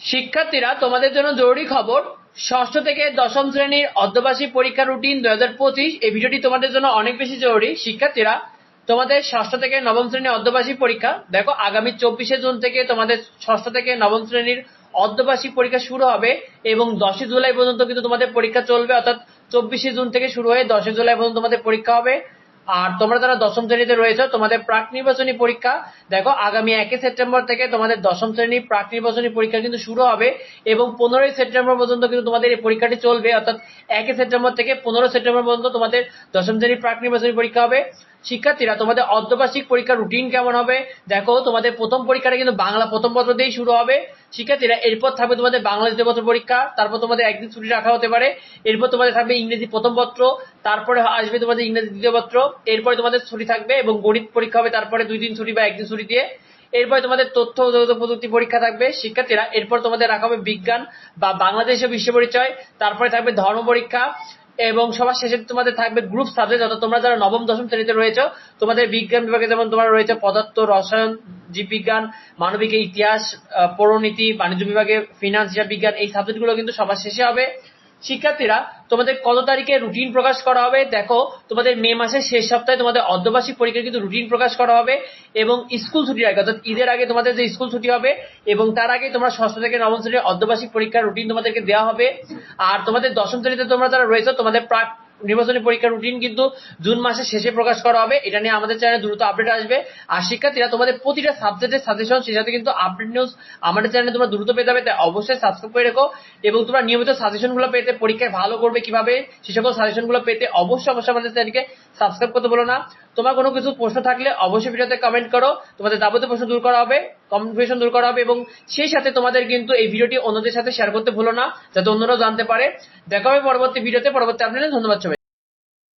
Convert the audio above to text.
শিক্ষার্থীরা, তোমাদের জন্য জরুরি খবর, ষষ্ঠ থেকে দশম শ্রেণির অর্ধবার্ষিক পরীক্ষা রুটিন দু হাজার পঁচিশ, এই ভিডিওটি তোমাদের জন্য অনেক বেশি জরুরি। শিক্ষার্থীরা, তোমাদের ষষ্ঠ থেকে নবম শ্রেণির অর্ধবার্ষিক পরীক্ষা, দেখো আগামী চব্বিশে জুন থেকে তোমাদের ষষ্ঠ থেকে নবম শ্রেণির অর্ধবার্ষিক পরীক্ষা শুরু হবে এবং দশই জুলাই পর্যন্ত কিন্তু তোমাদের পরীক্ষা চলবে, অর্থাৎ চব্বিশে জুন থেকে শুরু হয়ে দশই জুলাই পর্যন্ত তোমাদের পরীক্ষা হবে। আর তোমরা যারা দশম শ্রেণীতে রয়েছে, তোমাদের প্রাক নির্বাচনী পরীক্ষা, দেখো আগামী একই সেপ্টেম্বর থেকে তোমাদের দশম শ্রেণির প্রাক নির্বাচনী পরীক্ষা কিন্তু শুরু হবে এবং পনেরোই সেপ্টেম্বর পর্যন্ত কিন্তু তোমাদের এই পরীক্ষাটি চলবে। অর্থাৎ একই সেপ্টেম্বর থেকে পনেরো সেপ্টেম্বর পর্যন্ত তোমাদের দশম শ্রেণির প্রাক নির্বাচনী পরীক্ষা হবে। শিক্ষার্থীরা, তোমাদের অর্ধবার্ষিক পরীক্ষার রুটিন কেমন হবে? দেখো, তোমাদের প্রথম পরীক্ষাটা কিন্তু বাংলা প্রথম পত্র দিয়েই শুরু হবে। শিক্ষার্থীরা, এরপর থাকবে তোমাদের বাংলা দ্বিতীয় পরীক্ষা, তারপর তোমাদের একদিন ছুটি রাখা হতে পারে, এরপর তোমাদের থাকবে ইংরেজি প্রথম পত্র, তারপরে আসবে তোমাদের ইংরেজি দ্বিতীয় পত্র, এরপরে তোমাদের ছুটি থাকবে এবং গণিত পরীক্ষা হবে তারপরে দুই দিন ছুটি বা একদিন ছুটি দিয়ে, এরপরে তোমাদের তথ্য ও যোগাযোগ প্রযুক্তি পরীক্ষা থাকবে, শিক্ষার্থীরা, এরপর তোমাদের রাখা হবে বিজ্ঞান বা বাংলাদেশের বিশ্ব পরিচয়, তারপরে থাকবে ধর্ম পরীক্ষা, এবং সবার শেষে তোমাদের থাকবে গ্রুপ সাবজেক্ট অর্থাৎ তোমরা যারা নবম দশম শ্রেণীতে রয়েছে, তোমাদের বিজ্ঞান বিভাগে যেমন তোমার রয়েছে পদার্থ, রসায়ন জীববিজ্ঞান মানবিক ইতিহাস পৌরনীতি বাণিজ্য বিভাগে ফিনান্স বিজ্ঞান, এই সাবজেক্টগুলো কিন্তু সবার শেষে হবে। শিক্ষার্থীরা, তোমাদের কত তারিখে রুটিন প্রকাশ করা হবে? দেখো, তোমাদের মে মাসের শেষ সপ্তাহে তোমাদের অর্ধবার্ষিক পরীক্ষার কিন্তু রুটিন প্রকাশ করা হবে এবং স্কুল ছুটির আগে, অর্থাৎ ঈদের আগে তোমাদের যে স্কুল ছুটি হবে এবং তার আগে তোমরা ষষ্ঠ থেকে নবম শ্রেণির অর্ধবার্ষিক পরীক্ষার রুটিন তোমাদেরকে দেওয়া হবে। আর তোমাদের দশম শ্রেণীতে তোমরা যারা রয়েছে, তোমাদের প্রাক নির্বাচনী পরীক্ষার রুটিন কিন্তু জুন মাসের শেষে প্রকাশ করা হবে। এটা নিয়ে আমাদের চ্যানেলে দ্রুত আপডেট আসবে। আর শিক্ষার্থীরা তোমাদের প্রতিটা সাবজেক্টের সাজেশন সেই সাথে কিন্তু আপডেট নিউজ আমাদের চ্যানেলে তোমরা দ্রুত পেতে হবে তাই অবশ্যই সাবস্ক্রাইব করে রেখো। এবং তোমরা নিয়মিত সাজেশনগুলো পেতে, পরীক্ষায় ভালো করবে কীভাবে, সে সকল সাজেশনগুলো পেতে অবশ্যই অবশ্যই আমাদের চ্যানেলকে সাবস্ক্রাইব করতে বলো না। তোমার কোনো কিছু প্রশ্ন থাকলে অবশ্যই ভিডিওতে কমেন্ট করো। তোমাদের যাবতীয় প্রশ্ন দূর করা হবে। কনফিউশন দূর করা হবে এবং সেই সাথে তোমাদের কিন্তু এই ভিডিওটি অন্যদের সাথে শেয়ার করতে ভুলো না, যাতে অন্যরাও জানতে পারে। দেখা হবে পরবর্তী ভিডিওতে, পরবর্তী আপডেটে ধন্যবাদ সবাই